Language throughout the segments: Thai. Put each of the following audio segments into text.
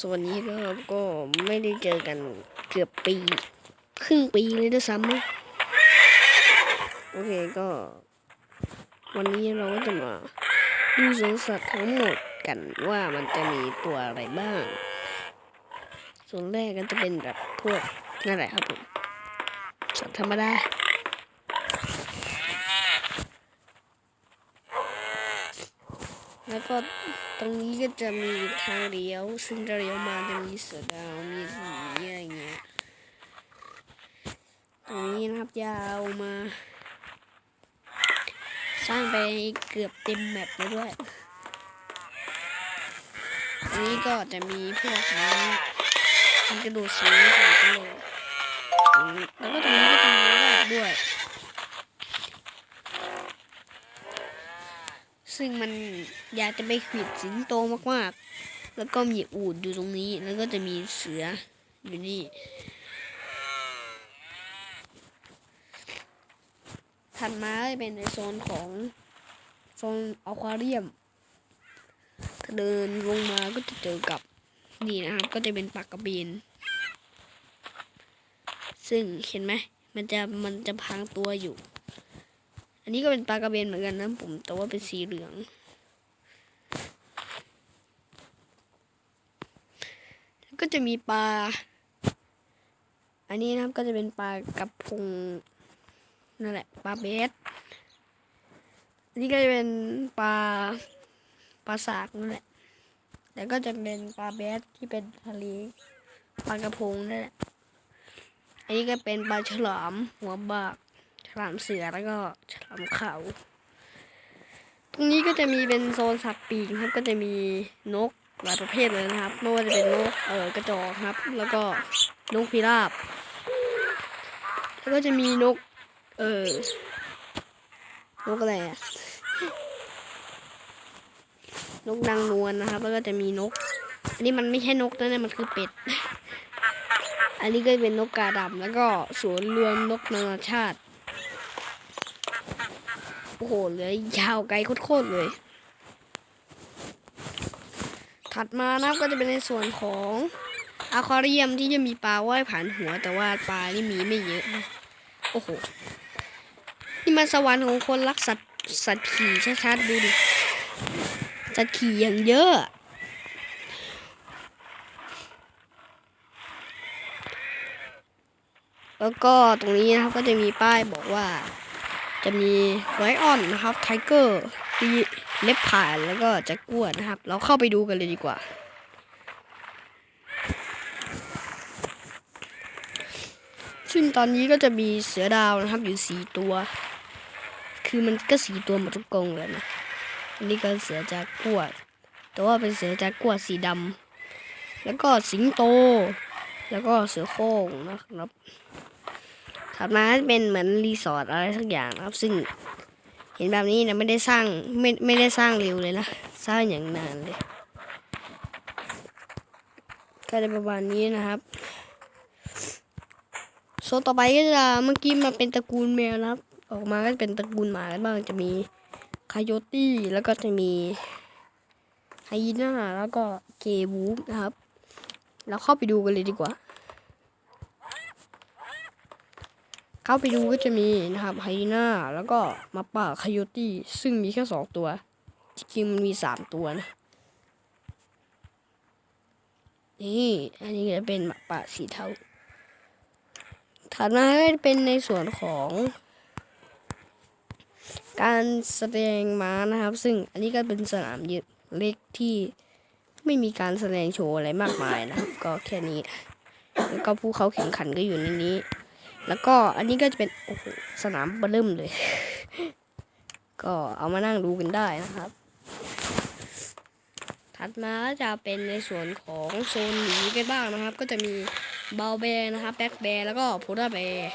สวัสดีครับ ก็ไม่ได้เจอกันเกือบปี ครึ่งปีเลยด้วยซ้ำโอเคก็ วันนี้เราก็จะมาดูสวนสัตว์ทั้งหมดกันว่ามันจะมีตัวอะไรบ้าง ส่วนแรกก็จะเป็นแบบพวกนั่นแหละครับผมสัตว์ธรรมดา แล้วก็ตรงนี้ก็จะมีทางเลี้ยว ซึ่งจะเลี้ยวมาจะมีเสือดาวมีหมีอะไรเงี้ยตรงนี้นะครับยาวมา สร้างไปเกือบเต็มแมปแล้วด้วยอันนี้ก็จะมีพวกนี้มันกระโดดสูงกว่ากันเลยแล้วก็ตรงนี้ก็จะมีแรกด้วย ซึ่งมันอยากจะไปขวิดสิงโตมากๆ แล้วก็มีอูดอยู่ตรงนี้ แล้วก็จะมีเสืออยู่นี่ ถัดมาเป็นในโซนของโซนอควาเรียม ถ้าเดินลงมาก็จะเจอกับนี่นะครับ ก็จะเป็นปลากกระเบน ซึ่งเห็นไหม มันจะมันจะพังตัวอยู่ อันนี้ก็เป็นปลากระเบนเหมือนกันนะผมแต่ว่าเป็นสีเหลืองแล้วก็จะมีปลา อันนี้นะครับก็จะเป็นปลากระพงนั่นแหละปลาเบสอันนี้ก็จะเป็นปลาปลาสากนั่นแหละแล้วก็จะเป็นปลาเบสที่เป็นทะเลปลากระพงนั่นแหละอันนี้ก็เป็นปลาฉลามหัวบาก ลามเสือแล้วก็ฉลามขาวตรงนี้ก็จะมีเป็นโซนสัตว์ปีกครับ ก็จะมีนกหลายประเภทเลยนะครับ ไม่ว่าจะเป็นนกเออกระจอกครับ แล้วก็นกพิราบ แล้วก็จะมีนก เออนกอะไรอะนกนางนวลนะครับ แล้วก็จะมีนก อันนี้มันไม่ใช่นกนะเนี่ยมันคือเป็ด อันนี้ก็เป็นนกกาดำแล้วก็สวนรวมนกนานาชาติ โอ้โหเลือยาวไกลโคตรเลย ถัดมานะก็จะเป็นในส่วนของอะควาเรียมที่จะมีปลาว่ายผ่านหัว แต่ว่าปลานี่มีไม่เยอะนะโอ้โหนี่มันสวรรค์ของคนรักสัตว์สัตว์ขี่ชัดๆดูดิสัตว์ขี่อย่างเยอะแล้วก็ตรงนี้นะครับก็จะมีป้ายบอกว่า จะมีไลออนนะครับไทเกอร์ดีเล็บผ่านแล้วก็จ็คกัวร์นะครับ เราเข้าไปดูกันเลยดีกว่า ซึ่งตอนนี้ก็จะมีเสือดาวนะครับอยู่สี่ตัว คือมันก็สีตัวหมดทุกกรงเลยนะอันนี้ก็เสือจากกวดแต่ว่าเป็นเสือจากกวดสีดำแล้วก็สิงโต แล้วก็เสือโคร่งนะครับ ถัดมาเป็นเหมือนรีสอร์ทอะไรสักอย่างนะครับ ซึ่งเห็นแบบนี้นะไม่ได้สร้างไม่ไม่ได้สร้างเร็วเลยนะ สร้างอย่างนานเลย ก็จะประมาณนี้นะครับโซนต่อไปก็จะเมื่อกี้มาเป็นตระกูลแมวนะครับ ออกมาก็จะเป็นตระกูลหมากันบ้างจะมีคายโยตี้แล้วก็จะมีไฮยีน่าแล้วก็เกวูฟนะครับ เราเข้าไปดูกันเลยดีกว่า เข้าไปดูก็จะมีนะครับไฮน่าแล้วก็มาป่าคายตี้ซึ่งมีแค่สองตัว จริงมันมีสามตัวนะ นี่อันนี้จะเป็นมาป่าสีเทาถัดมาก็จะเป็นในส่วนของ การแสดงม้านะครับ ซึ่งอันนี้ก็เป็นสนามยึดเล็กที่ไม่มีการแสดงโชว์อะไรมากมายนะครับก็แค่นี้แล้วก็ผู้เขาแข่งขันก็อยู่ในนี้ แล้วก็อันนี้ก็จะเป็นโอ้โหสนามเบลิ่มเลย ก็เอามานั่งดูกันได้นะครับ ถัดมาจะเป็นในส่วนของโซนหนีกันบ้างนะครับ ก็จะมีบลแบร์นะครับแบ็กแบร์แล้วก็โพดาแบร์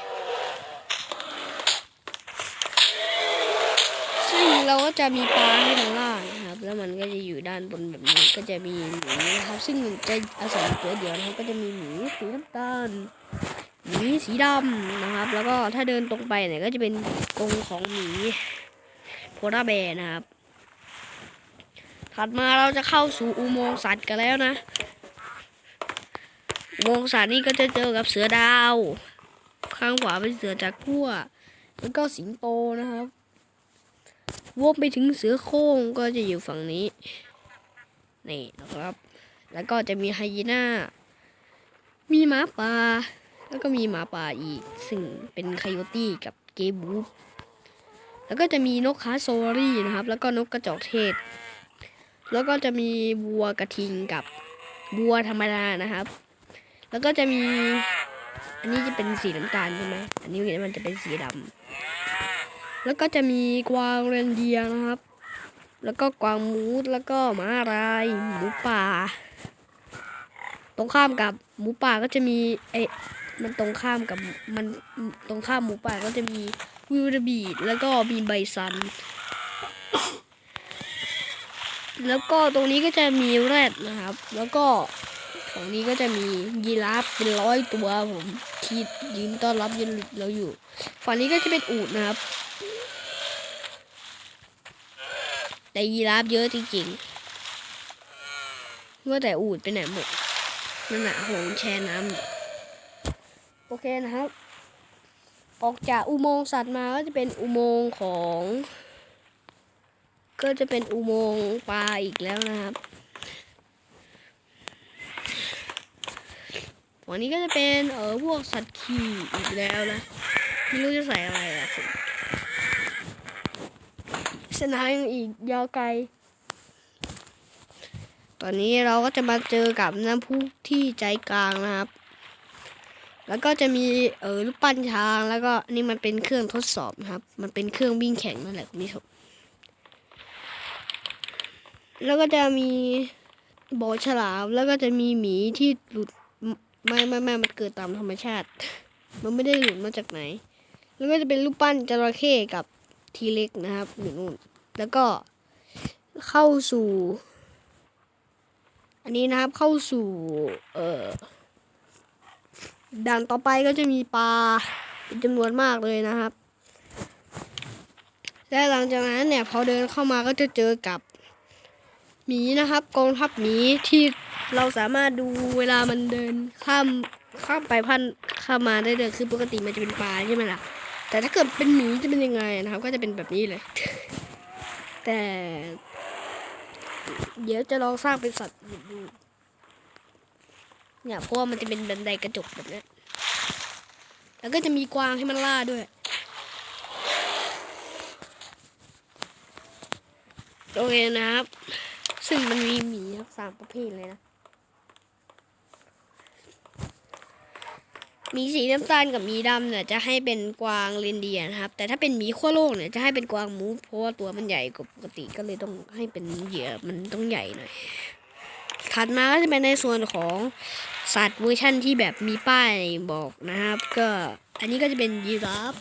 ซึ่งเราก็จะมีปลาให้ทางล่างนะครับ แล้วมันก็จะอยู่ด้านบนแบบนี้ก็จะมีหมีนะครับ ซึ่งจะอาศัยตัวเดียวนะครับก็จะมีหมีสีน้ำตาล หมีสีดำนะครับ แล้วก็ถ้าเดินตรงไปเนี่ยก็จะเป็นกรงของหมีโพดาแบร์นะครับ ถัดมาเราจะเข้าสู่อุโมงค์สัตว์กันแล้วนะ อุโมงค์สัตว์นี่ก็จะเจอกับเสือดาว ข้างขวาเป็นเสือจากกัวแล้วก็สิงโตนะครับวกไปถึงเสือโคร่งก็จะอยู่ฝั่งนี้ นี่นะครับ แล้วก็จะมีไฮยีน่า มีหมาป่า แล้วก็มีหมาป่าอีกซึ่งเป็นไคโยตี้กับเกบูฟแล้วก็จะมีนกคาโซรี่นะครับ แล้วก็นกกระจอกเทศ แล้วก็จะมีวัวกระทิงกับวัวธรรมดานะครับ แล้วก็จะมี อันนี้จะเป็นสีน้ำตาลใช่ไหมอันนี้มันจะเป็นสีดำแล้วก็จะมีกวางเรนเดียนะครับ แล้วก็กวางมูสแล้วก็ม้าลายหมูป่า ตรงข้ามกับหมูป่าก็จะมีเอ มันตรงข้ามกับมันตรงข้ามหมูป่าก็จะมีวิลเดบีดแล้วก็มีไบซัน แล้วก็ตรงนี้ก็จะมีแรดนะครับ แล้วก็ฝั่งนี้ก็จะมียีราฟเป็นร้อยตัวผมที่ยืนต้อนรับยืนเราอยู่ ฝั่งนี้ก็จะเป็นอูดนะครับ แต่ยีราฟเยอะจริงๆว่าแต่อูดไปไหนหมดนั่นน่ะโหงแช่น้ำอยู่ เคนะครับ ออกจากอุโมงค์สัตว์มาก็จะเป็นอุโมงค์ของ ก็จะเป็นอุโมงค์ปลาอีกแล้วนะครับวันนี้ก็จะเป็นเออพวกสัตว์ขี่อีกแล้วนะไม่รู้จะใส่อะไรอะเส้นางอีกยาวไกล ตอนนี้เราก็จะมาเจอกับน้ำพุที่ใจกลางนะครับ แล้วก็จะมีเออรูปปั้นช้างแล้วก็นี่มันเป็นเครื่องทดสอบนะครับ มันเป็นเครื่องวิ่งแข่งนั่นแหละคุณผู้ชมแล้วก็จะมีบอฉลามแล้วก็จะมีหมีที่หลุดไม่ไม่ไม่มันเกิดตามธรรมชาติ มันไม่ได้หลุดมาจากไหน แล้วก็จะเป็นรูปปั้นจระเข้กับทีเล็กนะครับอยู่นู่นแล้วก็เข้าสู่ อันนี้นะครับเข้าสู่ เอ่อ ด่านต่อไปก็จะมีปลาเป็นจำนวนมากเลยนะครับ และหลังจากนั้นเนี่ยพอเดินเข้ามาก็จะเจอกับหมีนะครับกองทัพหมีที่เราสามารถดูเวลามันเดินข้ามข้ามไปพันข้ามมาได้เลยคือปกติมันจะเป็นปลาใช่ไหมล่ะ แต่ถ้าเกิดเป็นหมีจะเป็นยังไงนะครับ ก็จะเป็นแบบนี้เลย แต่ เดี๋ยวจะลองสร้างเป็นสัตว์ดู เนี่ยเพราะว่ามันจะเป็นบันไดกระจกแบบนี้แล้วก็จะมีกวางให้มันล่าด้วย โอเคนะครับ ซึ่งมันมีหมีครับสามประเภทเลยนะ มีสีน้ำตาลกับมีดำเนี่ยจะให้เป็นกวางเรนเดียนะครับ แต่ถ้าเป็นหมีขั้วโลกเนี่ยจะให้เป็นกวางมูฟเพราะว่าตัวมันใหญ่กว่าปกติก็เลยต้องให้เป็นเหยื่อมันต้องใหญ่หน่อย ถัดมาก็จะเป็นในส่วนของสัตว์เวอร์ชั่นที่แบบมีป้ายบอกนะครับ ก็อันนี้ก็จะเป็นยีราฟ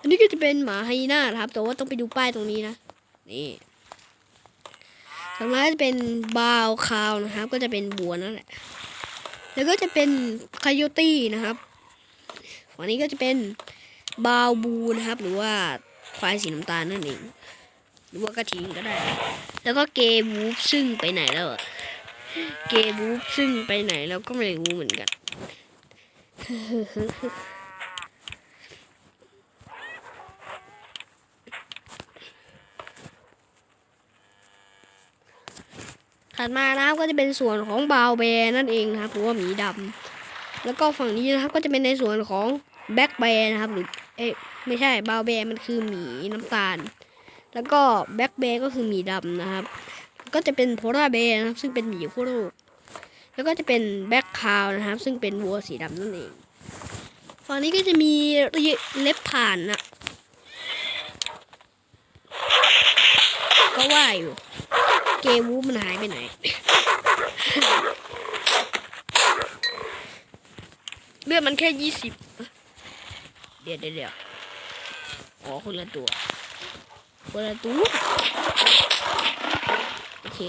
อันนี้ก็จะเป็นหมาไฮยีน่าครับ แต่ว่าต้องไปดูป้ายตรงนี้นะนี่สำหรับจะเป็นบาวคาวนะครับ ก็จะเป็นบัวนั่นแหละแล้วก็จะเป็นคายตี้นะครับวันนี้ก็จะเป็นบาวบูนะครับ หรือว่าควายสีน้ำตาลนั่นเอง รือว่ากระทิงก็ได้ แล้วก็เกบูฟซึ่งไปไหนแล้วอะเกบูฟซึ่งไปไหนแล้วก็ไม่รู้เหมือนกันถัดมานะครับก็จะเป็นส่วนของบาวแบร์นั่นเองนะครับหรือว่าหมีดำแล้วก็ฝั่งนี้นะครับก็จะเป็นในส่วนของแบ็กแบร์นะครับหรือเอ๊ะไม่ใช่บาวแบร์มันคือหมีน้ำตาล แล้วก็แบ็กแบร์ก็คือหมีดำนะครับ ก็จะเป็นโพลาร์แบร์นะครับ ซึ่งเป็นหมีขั้วโลกแล้วก็จะเป็นแบ็กคาวนะครับ ซึ่งเป็นวัวสีดำนั่นเองฝั่งนี้ก็จะมีเล็บผ่านนะก็ว่าอยู่ เกมวูมันหายไปไหน เลือดมันแค่ยี่สิบเดี๋ยวเดี๋ยวอ๋อคนละตัว คนละตัวโอเค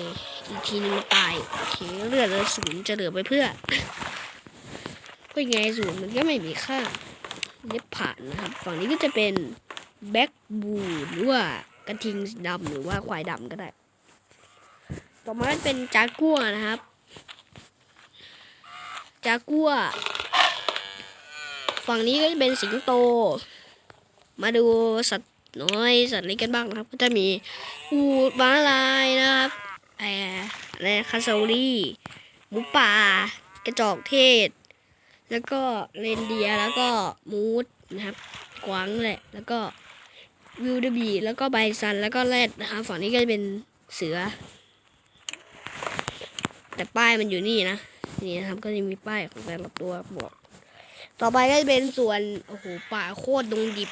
อีกทีนึงตาย โอเคเลือดเหลือศูนย์จะเหลือไปเพื่อเพื่อไงศูนย์มันก็ไม่มีค่าเย็บผ่านนะครับ ฝั่งนี้ก็จะเป็นแบ็กบูหรือว่ากระทิงดำหรือว่าควายดำก็ได้ ต่อมาเป็นจากกัวนะครับ จากัว ฝั่งนี้ก็จะเป็นสิงโต มาดูสัตว์ น้อยสัตว์เล็กกันบ้างนะครับ ก็จะมีอูดม้าลายนะครับแอร์และคาซารี่หมูป่า กระจอกเทศ แล้วก็เรนเดียแล้วก็มูสนะครับกวางแหละ แล้วก็วิลเดบีแล้วก็ไบซันแล้วก็แรดนะครับฝั่งนี้ก็จะเป็นเสือ แต่ป้ายมันอยู่นี่นะนี่นะครับก็จะมีป้ายของแต่ละตัวบอก ต่อไปก็จะเป็นส่วนโอ้โหป่าโคตรดงดิบ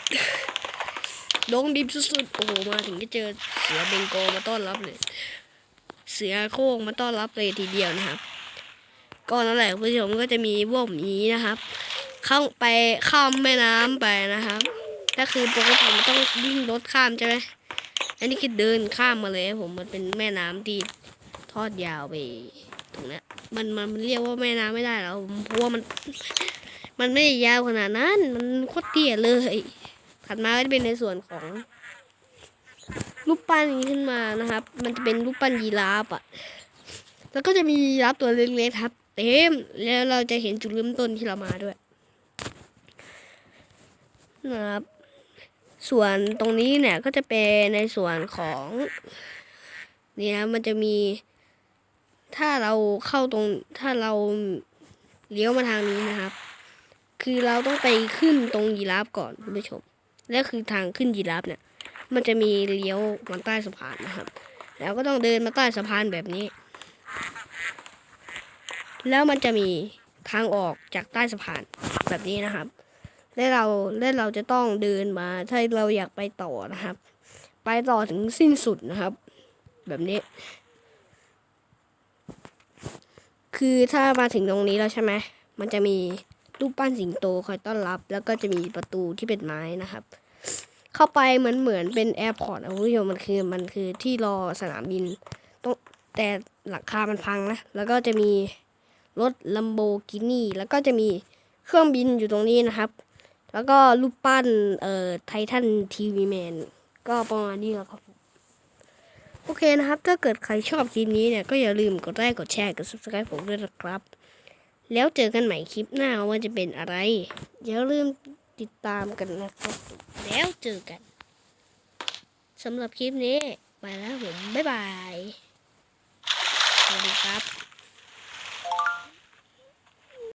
ดงดิบสุดๆ โอ้โห มาถึงก็เจอเสือเบงโกมาต้อนรับเลย เสือโคร่งมาต้อนรับเลยทีเดียวนะครับ ก็นั่นแหละคุณผู้ชมก็จะมีพวกหมีนะครับ เข้าไปข้ามแม่น้ำไปนะครับถ้าคือปกติมันต้องวิ่งรถข้ามใช่ไหมอันนี้คือเดินข้ามมาเลยผมมันเป็นแม่น้ำที่ทอดยาวไปตรงนี้มันมันมันเรียกว่าแม่น้ำไม่ได้แล้วเพราะว่ามัน มันไม่ได้ยาวขนาดนั้น มันโคตรเตี้ยเลย ถัดมาก็จะเป็นในส่วนของรูปปั้นขึ้นมานะครับ มันจะเป็นรูปปั้นยีราฟอะ แล้วก็จะมียีราฟตัวเล็กๆครับ เต็ม แล้วเราจะเห็นจุดเริ่มต้นที่เรามาด้วยนะครับ ส่วนตรงนี้เนี่ยก็จะเป็นในส่วนของเนี่ยมันจะมี ถ้าเราเข้าตรง ถ้าเราเลี้ยวมาทางนี้นะครับ คือเราต้องไปขึ้นตรงยีราฟก่อนคุณผู้ชม แล้วคือทางขึ้นยีราฟเนี่ย มันจะมีเลี้ยวมาใต้สะพานนะครับ แล้วก็ต้องเดินมาใต้สะพานแบบนี้ แล้วมันจะมีทางออกจากใต้สะพานแบบนี้นะครับ และเราและเราจะต้องเดินมาถ้าเราอยากไปต่อนะครับ ไปต่อถึงสิ้นสุดนะครับ แบบนี้ คือถ้ามาถึงตรงนี้แล้วใช่ไหมมันจะมี รูปปั้นสิงโตคอยต้อนรับ แล้วก็จะมีประตูที่เป็นไม้นะครับ เข้าไปเหมือนเหมือนเป็นแอร์พอร์ตนะคุณผู้ชมมันคือมันคือที่รอสนามบินต้องแต่หลังคามันพังนะ แล้วก็จะมีรถลัมโบกินี่แล้วก็จะมีเครื่องบินอยู่ตรงนี้นะครับ แล้วก็รูปปั้นเอ่อไททันทีวีแมนก็ประมาณนี้แหละครับ โอเคนะครับ ถ้าเกิดใครชอบคลิปนี้เนี่ย ก็อย่าลืมกดไลค์กดแชร์กด subscribe ผมด้วยนะครับ แล้วเจอกันใหม่คลิปหน้าว่าจะเป็นอะไรอย่าลืมติดตามกันนะครับ แล้วเจอกันสำหรับคลิปนี้ ไปแล้วผม บ๊ายบาย สวัสดีครับ